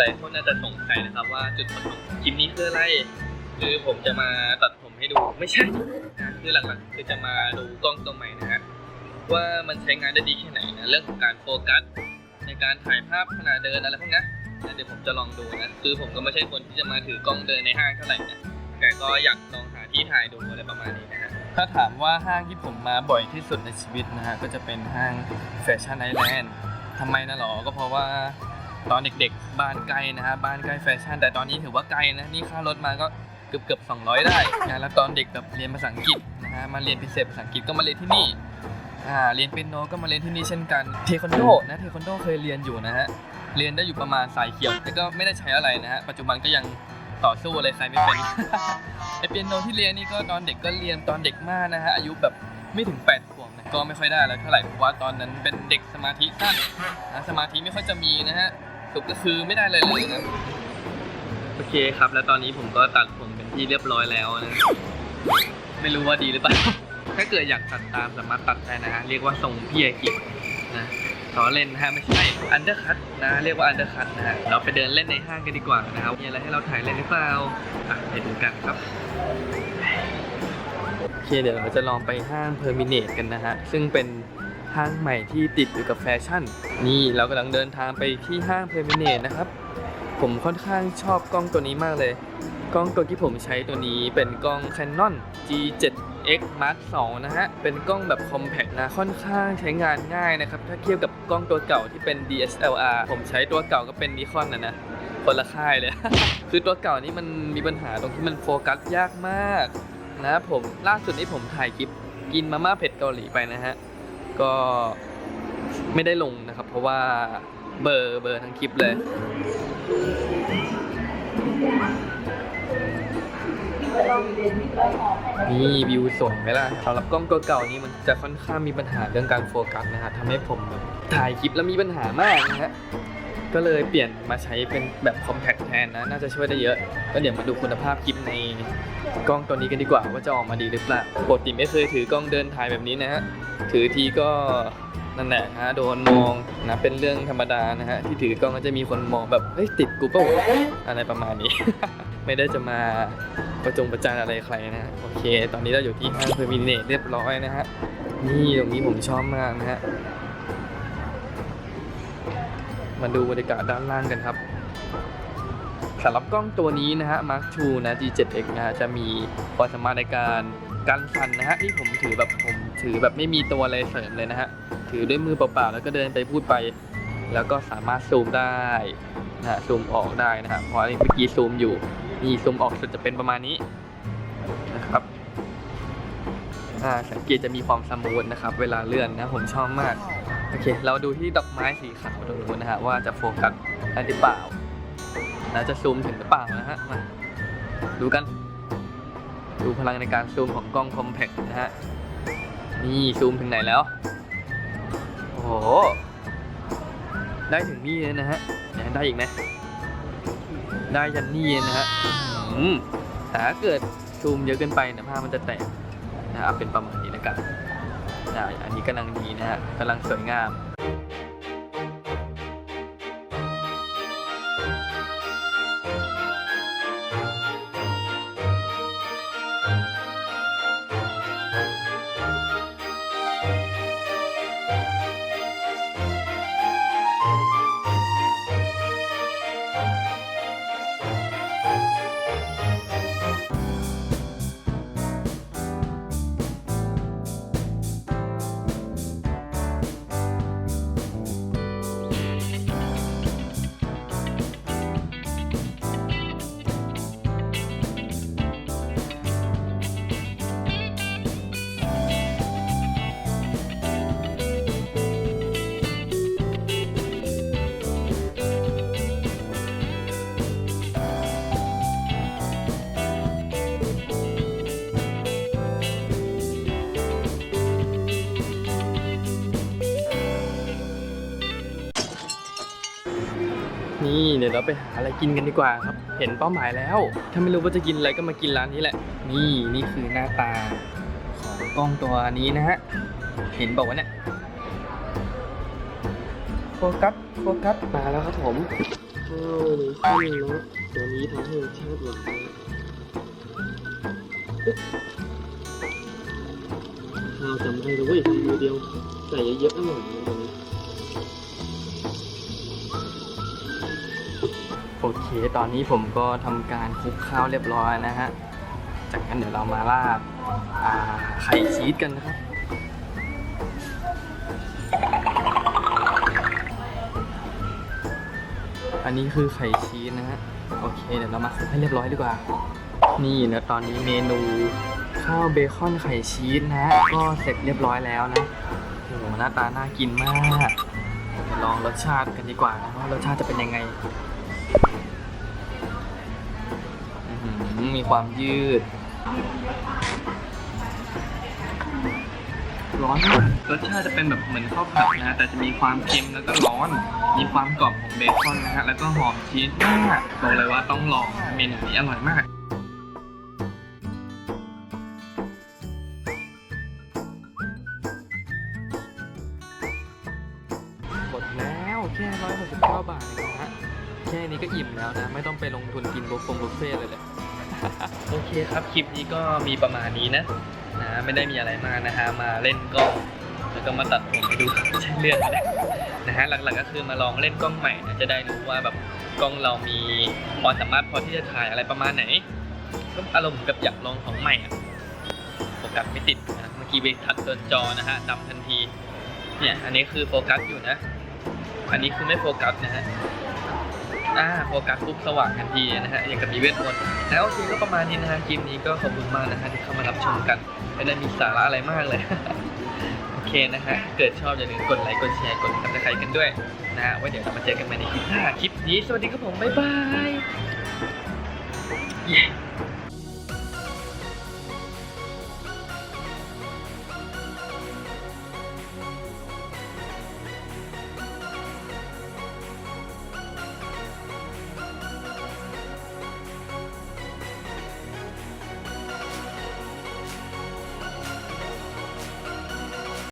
ลายคนอาจะสงสัยนะครับว่าจุดประสงค์คลิปนี้คืออะไร คือผมจะมาตัดผมให้ดูไม่ใช่นะคือหลักๆคือจะมาดูกล้องตัวใหม่นะฮะว่ามันใช้งานได้ดีแค่ไหนนะเรื่องของการโฟกัส ในการถ่ายภาพขณะเดินอะไรพวกนี้นะเดี๋ยวผมจะลองดูนะคือผมก็ไม่ใช่คนที่จะมาถือกล้องเดินในห้างเท่าไหร่นะแต่ก็อยากลองหาที่ถ่ายดูอะไรประมาณนี้นะฮะถ้าถามว่าห้างที่ผมมาบ่อยที่สุดในชีวิตนะฮะก็จะเป็นห้างแฟชั่นไอแลนด์ทำไมนะหรอก็เพราะว่า ตอนเด็กๆ บ้านใกล้นะฮะบ้านใกล้แฟชั่น แต่ตอนนี้ถือว่าไกลนะนี่ค่ารถมาก็เกือบเกือบ200 ได้นะแล้วตอนเด็กแบบเรียนภาษาอังกฤษนะฮะมาเรียนพิเศษภาษาอังกฤษก็มาเรียนที่นี่อ่าเรียนเปียโนก็มาเรียนที่นี่เช่นกันเทควันโดนะเทควันโดเคยเรียนอยู่นะฮะเรียนได้อยู่ประมาณสายเขียวแต่ก็ไม่ได้ใช้อะไรนะฮะปัจจุบันก็ยังต่อสู้อะไรใครไม่เป็นไอเปียโนที่เรียนนี่ก็ตอนเด็กก็เรียนตอนเด็กมากนะฮะอายุแบบไม่ถึง8ขวบนะก็ไม่ค่อยได้แล้วเท่าไหร่เพราะว่าตอนนั้นเป็นเด็กสมาธิสั้นนะสมาธิไม่ค่อยจะมีนะฮะ สรุปก็คือไม่ได้เลยเลยนะโอเคครับ แล้วตอนนี้ผมก็ตัดผมเป็นที่เรียบร้อยแล้วนะไม่รู้ว่าดีหรือเปล่า ถ้าเกิดอยากตัดตามสามารถตัดได้นะฮะเรียกว่าทรงพี่ไอกินะขอเล่นนะฮะไม่ใช่อันเดอร์คัตนะเรียกว่าอันเดอร์คัตนะฮะเราไปเดินเล่นในห้างกันดีกว่านะครับมีอะไรให้เราถ่ายเล่นหรือเปล่าอะไปดูกันครับโอเคเดี๋ยวเราจะลองไปห้างเพอร์มิเนตกันนะฮะซึ่งเป็น ห้างใหม่ที่ติดอยู่กับแฟชั่น นี่เรากำลังเดินทางไปที่ห้างเพอร์มิเนตนะครับ ผมค่อนข้างชอบกล้องตัวนี้มากเลย กล้องตัวที่ผมใช้ตัวนี้เป็นกล้อง Canon G7X Mark II นะฮะ เป็นกล้องแบบ compact นะ ค่อนข้างใช้งานง่ายนะครับ ถ้าเทียบกับกล้องตัวเก่าที่เป็น DSLR ผมใช้ตัวเก่าก็เป็น Nikon นะนะคนละค่ายเลย คือตัวเก่านี้มันมีปัญหาตรงที่มันโฟกัสยากมากนะผมล่าสุดนี้ผมถ่ายคลิปกินมาม่าเผ็ดเกาหลีไปนะฮะ ก็ไม่ได้ลงนะครับ เพราะว่าเบอร์เบอร์ทั้งคลิปเลย นี่วิวสวยไหมล่ะสำหรับกล้องเก่าๆนี้มันจะค่อนข้างมีปัญหาเรื่องการโฟกัสนะฮะทำให้ผมแบบถ่ายคลิปแล้วมีปัญหามากนะฮะ ก็เลยเปลี่ยนมาใช้เป็นแบบคอมแพคแทนนะ น่าจะช่วยได้เยอะ ก็เดี๋ยวมาดูคุณภาพคลิปในกล้องตัวนี้กันดีกว่าว่าจะออกมาดีหรือเปล่าปกติไม่เคยถือกล้องเดินถ่ายแบบนี้นะฮะ ถือทีก็นั่นแหละฮะโดนมองนะเป็นเรื่องธรรมดานะฮะที่ถือกล้องก็จะมีคนมองแบบเฮ้ยติดกูเปล่าวะอะไรประมาณนี้ ไม่ได้จะมาประจงประจานอะไรใครนะโอเค ตอนนี้เราอยู่ที่ห้างเพอร์มิเนตเรียบร้อยนะฮะนี่ตรงนี้ผมชอบมากนะฮะ มาดูบรรยากาศด้านล่างกันครับสำหรับกล้องตัวนี้นะฮะ Mark II นะ G7X นะฮะจะมีความสามารถในการกันสั่นนะฮะที่ผมถือแบบผมถือแบบไม่มีตัวอะไรเสริมเลยนะฮะ ถือด้วยมือเปล่าๆแล้วก็เดินไปพูดไป แล้วก็สามารถซูมได้นะฮะซูมออกได้นะฮะเพราะเมื่อกี้ซูมอยู่นี่ซูมออกสุดจะเป็นประมาณนี้นะครับสังเกตจะมีความสมูทนะครับ เวลาเลื่อนนะผมชอบมาก โอเค เราดูที่ดอกไม้สีขาวตรงนู้นนะฮะว่าจะโฟกัสได้หรือเปล่าแล้วจะซูมถึงหรือเปล่านะฮะมาดูกัน ดูพลังในการซูมของกล้องคอมแพคนะฮะนี่ซูมถึงไหนแล้ว โอ้โห ได้ถึงนี่เลยนะฮะได้อีกไหมได้ยันนี่นะฮะอืมแต่ถ้าเกิดซูมเยอะเกินไปเนี่ยภาพมันจะแตกนะฮะเอาเป็นประมาณนี้แล้วกัน อันนี้กำลังดีนะฮะกำลังสวยงาม นี่เดี๋ยวเราไปหาอะไรกินกันดีกว่าครับ เห็นเป้าหมายแล้ว ถ้าไม่รู้ว่าจะกินอะไรก็มากินร้านนี้แหละ นี่นี่คือหน้าตาของกล้องตัวนี้นะฮะ เห็นบอกว่าเนี่ยโฟกัสโฟกัสมาแล้วครับผมข้าวในขั้นนะตัวนี้ทำให้รสชาติหวานปึ๊บข้าวจำได้เลยเว้ยมือเดียวใส่เยอะๆอร่อยตัวนี้ ค ตอนนี้ผมก็ทำการคลุกข้าวเรียบร้อยนะฮะ จากนั้นเดี๋ยวเรามาราดไข่ชีสกันนะครับ อันนี้คือไข่ชีสนะฮะ โอเค เดี๋ยวเรามาคลุกให้เรียบร้อยดีกว่า นี่นะตอนนี้เมนูข้าวเบคอนไข่ชีสนะฮะ ก็เสร็จเรียบร้อยแล้วนะโอ้หน้าตาน่ากินมากลองรสชาติกันดีกว่านะว่ารสชาติจะเป็นยังไง มีความยืด ร้อนมากรสชาติจะเป็นแบบเหมือนข้าวผัดนะฮะแต่จะมีความเค็มแล้วก็ร้อน มีความกรอบของเบคอนนะฮะแล้วก็หอมชีสมากบอกเลยว่าต้องลองนะเมนูนี้อร่อยมากหมดแล้วแค่ร้อยหกสิบเก้าบาทเองนะฮะแค่นี้ก็อิ่มแล้วนะ ไม่ต้องไปลงทุนกินบุฟฟงบุฟเฟ่ต์เลยเลย โอเคครับคลิปนี้ก็มีประมาณนี้นะนะไม่ได้มีอะไรมากนะฮะมาเล่นกล้องแล้วก็มาตัดผมให้ดูใช่เรื่องนะนะฮะหลักๆก็คือมาลองเล่นกล้องใหม่นะจะได้รู้ว่าแบบกล้องเรามีความสามารถพอที่จะถ่ายอะไรประมาณไหนก็อารมณ์กับอยากลองของใหม่อะโฟกัสไม่ติดนะเมื่อกี้ไปทัดโดนจอนะฮะดำทันทีเนี่ยอันนี้คือโฟกัสอยู่นะ อันนี้คือไม่โฟกัสนะฮะ อ่าโฟกัสปุ๊บสว่างทันทีนะฮะอย่างกับมีเวทมนต์แล้วโอเคก็ประมาณนี้นะฮะคลิปนี้ก็ขอบคุณมากนะฮะที่เข้ามารับชมกันไม่ได้มีสาระอะไรมากเลยโอเคนะฮะเกิดชอบอย่าลืมกดไลค์กดแชร์กดติดตามกันด้วยนะฮะไว้เดี๋ยวเรามาเจอกันใหม่ในคลิปหน้าคลิปนี้สวัสดีครับผมบ๊ายบาย yeah.